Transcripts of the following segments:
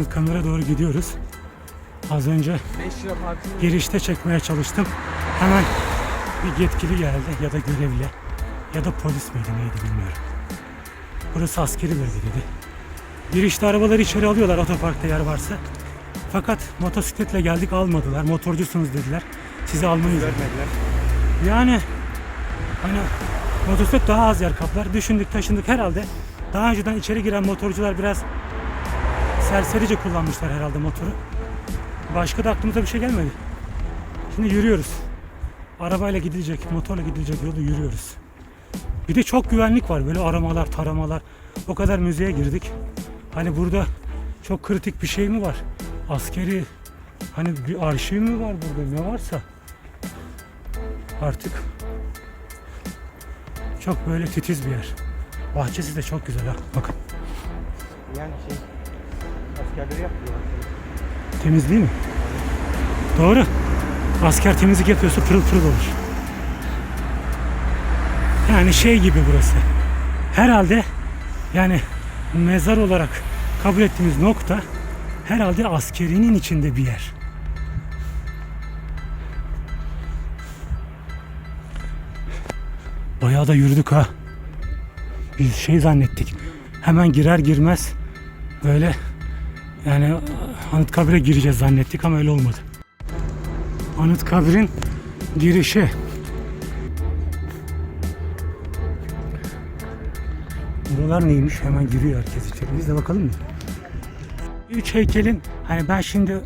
Anıtkabir'e doğru gidiyoruz. Az önce 5 lira parkın girişte çekmeye çalıştım. Hemen bir yetkili geldi ya da görevli ya da polis miydi neydi bilmiyorum. Burası askeri bölgeydi. Girişte arabaları içeri alıyorlar otoparkta yer varsa. Fakat motosikletle geldik almadılar. Motorcusunuz dediler. Sizi almayız dediler. Yani hani motosiklet daha az yer kaplar. Düşündük taşındık herhalde. Daha önceden içeri giren motorcular biraz serserice kullanmışlar herhalde motoru. Başka da aklımıza bir şey gelmedi. Şimdi yürüyoruz. Arabayla gidilecek, motorla gidilecek yolu yürüyoruz. Bir de çok güvenlik var. Böyle aramalar, taramalar. O kadar müzeye girdik. Hani burada çok kritik bir şey mi var? Askeri hani bir arşiv mi var burada ne varsa? Artık çok böyle titiz bir yer. Bahçesi de çok güzel ha. Bakın yani şey askerleri yapıyorlar. temiz değil mi? Doğru. Asker temizlik yapıyorsa pırıl pırıl olur. Yani şey gibi burası. Herhalde yani mezar olarak kabul ettiğimiz nokta herhalde askerinin içinde bir yer. Bayağı da yürüdük ha. Biz şey zannettik. Hemen girer girmez böyle yani Anıtkabir'e gireceğiz zannettik ama öyle olmadı. Anıtkabir'in girişi. Buralar neymiş? Hemen giriyor herkes içeri. Biz de bakalım mı? Üç heykelin hani ben şimdi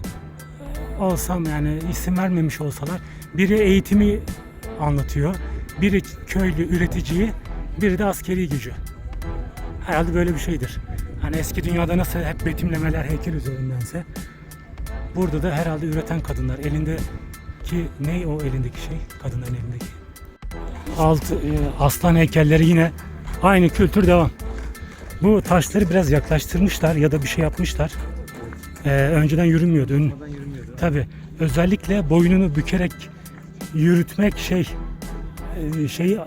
olsam yani isim vermemiş olsalar biri eğitimi anlatıyor. Biri köylü üreticiyi, biri de askeri gücü. Herhalde böyle bir şeydir. Hani eski dünyada nasıl hep betimlemeler heykel üzerindense burada da herhalde üreten kadınlar elindeki ne o elindeki şey kadınların elindeki alt e, aslan heykelleri yine aynı kültür devam. Bu taşları biraz yaklaştırmışlar ya da bir şey yapmışlar. Ee, önceden yürünmüyordu. Ön. Tabi özellikle boynunu bükerek yürütmek şey e, şey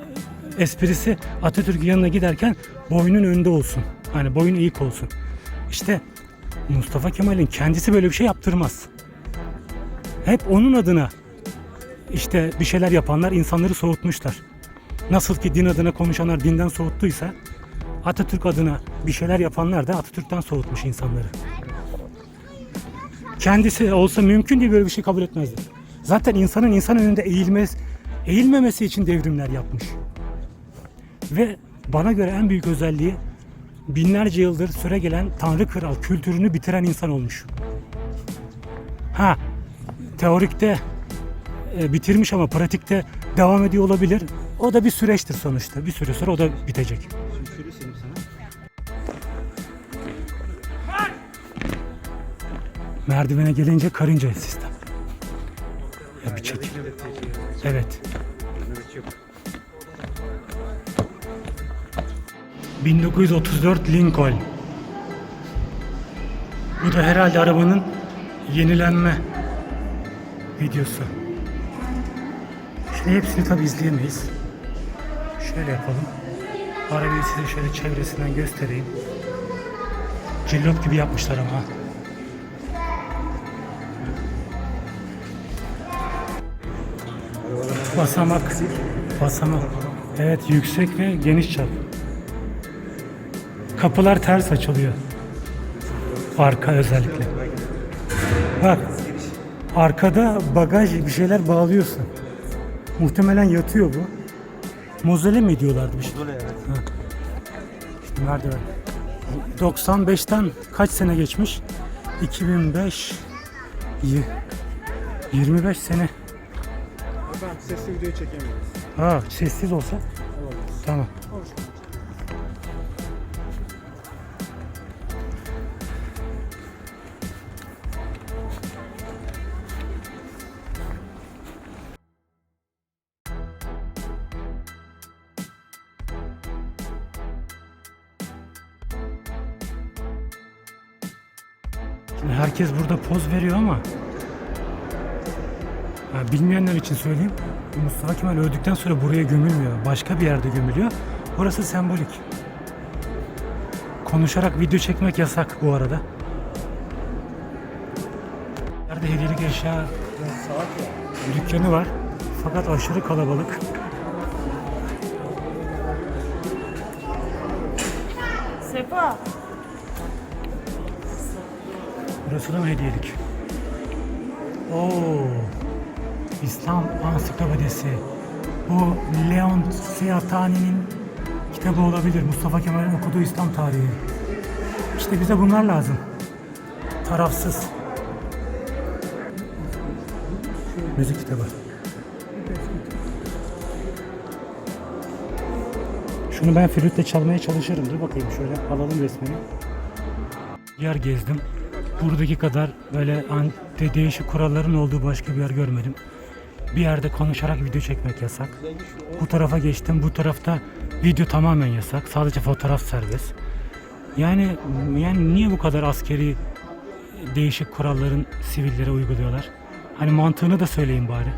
esprisi Atatürk'ün yanına giderken boynun önünde olsun. Hani boyun eğik olsun. İşte Mustafa Kemal'in kendisi böyle bir şey yaptırmaz. Hep onun adına işte bir şeyler yapanlar insanları soğutmuşlar. Nasıl ki din adına konuşanlar dinden soğuttuysa Atatürk adına bir şeyler yapanlar da Atatürk'ten soğutmuş insanları. Kendisi olsa mümkün değil böyle bir şey kabul etmezdi. Zaten insanın insan önünde eğilmez, eğilmemesi için devrimler yapmış. Ve bana göre en büyük özelliği binlerce yıldır süre gelen Tanrı Kral kültürünü bitiren insan olmuş. Ha, teorikte e, bitirmiş ama pratikte devam ediyor olabilir. O da bir süreçtir sonuçta. Bir süre sonra o da bitecek. Merdivene gelince karınca sistem. Ya bir çek. Evet. 1934 Lincoln. Bu da herhalde arabanın yenilenme videosu. Şimdi hepsini tabi izleyemeyiz. Şöyle yapalım. Arabayı size şöyle çevresinden göstereyim. Cillop gibi yapmışlar ama. Basamak. Basamak. Evet yüksek ve geniş çap. Kapılar ters açılıyor. Arka özellikle. Bak. Arkada bagaj bir şeyler bağlıyorsun. Muhtemelen yatıyor bu. Mozele mi diyorlardı bir şey? Evet. İşte merdiven. 95'ten kaç sene geçmiş? 2005 y- 25 sene. Ben sesli videoyu çekemiyoruz. Ha sessiz olsa tamam. Şimdi herkes burada poz veriyor ama Ha, bilmeyenler için söyleyeyim. Mustafa Kemal öldükten sonra buraya gömülmüyor. Başka bir yerde gömülüyor. Orası sembolik. Konuşarak video çekmek yasak bu arada. Nerede hediyelik eşya dükkanı var. Fakat aşırı kalabalık. Sefa. Burası da mı hediyelik? Oo. İslam Ansiklopedisi. Bu Leon Seyatani'nin kitabı olabilir. Mustafa Kemal'in okuduğu İslam tarihi. İşte bize bunlar lazım. Tarafsız. Müzik kitabı. Şunu ben flütle çalmaya çalışırım. Dur bakayım şöyle alalım resmini. Yer gezdim. Buradaki kadar böyle de- değişik kuralların olduğu başka bir yer görmedim. Bir yerde konuşarak video çekmek yasak. Bu tarafa geçtim. Bu tarafta video tamamen yasak. Sadece fotoğraf serbest. Yani yani niye bu kadar askeri değişik kuralların sivillere uyguluyorlar? Hani mantığını da söyleyin bari.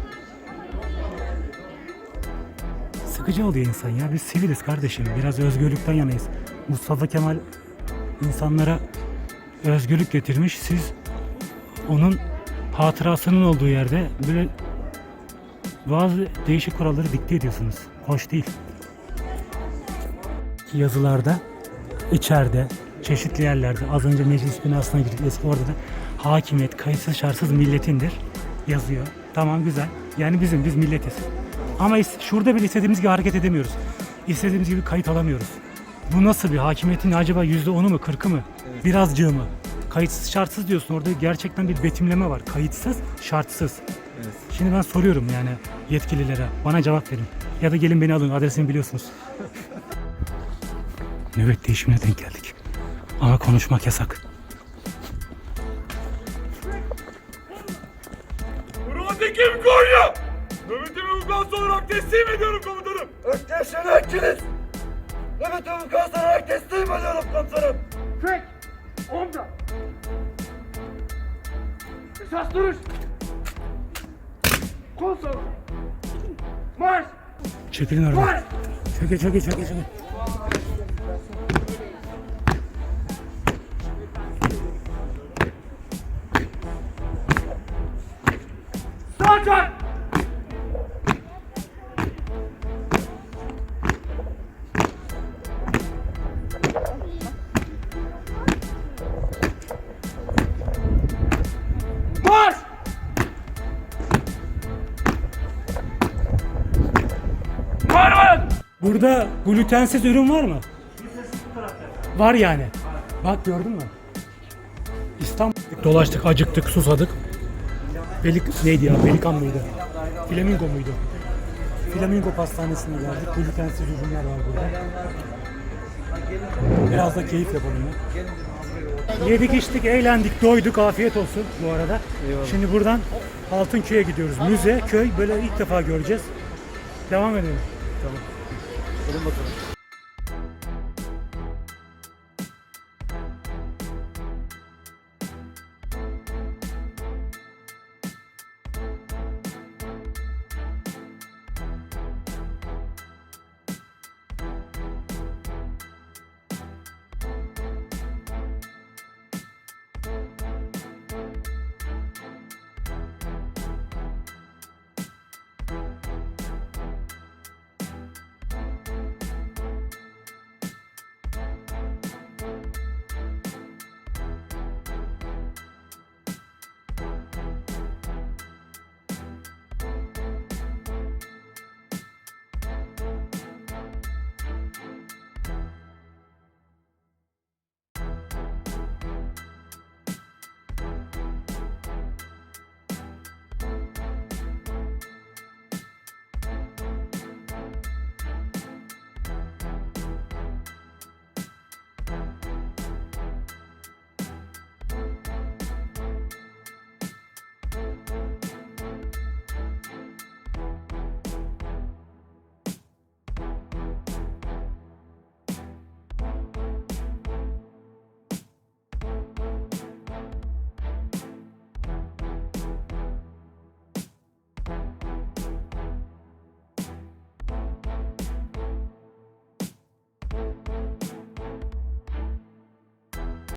Sıkıcı oluyor insan ya. Biz siviliz kardeşim. Biraz özgürlükten yanayız. Mustafa Kemal insanlara özgürlük getirmiş. Siz onun hatırasının olduğu yerde böyle bazı değişik kuralları dikte ediyorsunuz. Hoş değil. Yazılarda, içeride, çeşitli yerlerde, az önce meclis binasına gittik eski orada da hakimiyet kayıtsız şartsız milletindir yazıyor. Tamam güzel. Yani bizim, biz milletiz. Ama şurada bile istediğimiz gibi hareket edemiyoruz. İstediğimiz gibi kayıt alamıyoruz. Bu nasıl bir hakimiyetin acaba yüzde onu mu, kırkı mı? Birazcığı mı? Kayıtsız şartsız diyorsun orada gerçekten bir betimleme var. Kayıtsız, şartsız. Evet. Şimdi ben soruyorum yani yetkililere. Bana cevap verin. Ya da gelin beni alın. Adresimi biliyorsunuz. Nöbet değişimine denk geldik. Ama konuşmak yasak. Vukuatı olarak teslim ediyorum komutanım. Çek! Omda! Esas duruş! Kol salı! Marş! Çekilin oradan. Marş! Çekil çekil çekil çekil. Sağ Burada glutensiz ürün var mı? Var yani. Bak gördün mü? İstanbul dolaştık, acıktık, susadık. Pelik neydi ya? Pelikan mıydı? Flamingo muydu? Flamingo pastanesine geldik. Glutensiz ürünler var burada. Biraz da keyif yapalım ya. Yedik içtik, eğlendik, doyduk. Afiyet olsun bu arada. Şimdi buradan Altınköy'e gidiyoruz. Müze, köy böyle ilk defa göreceğiz. Devam edelim. Gelin bakalım.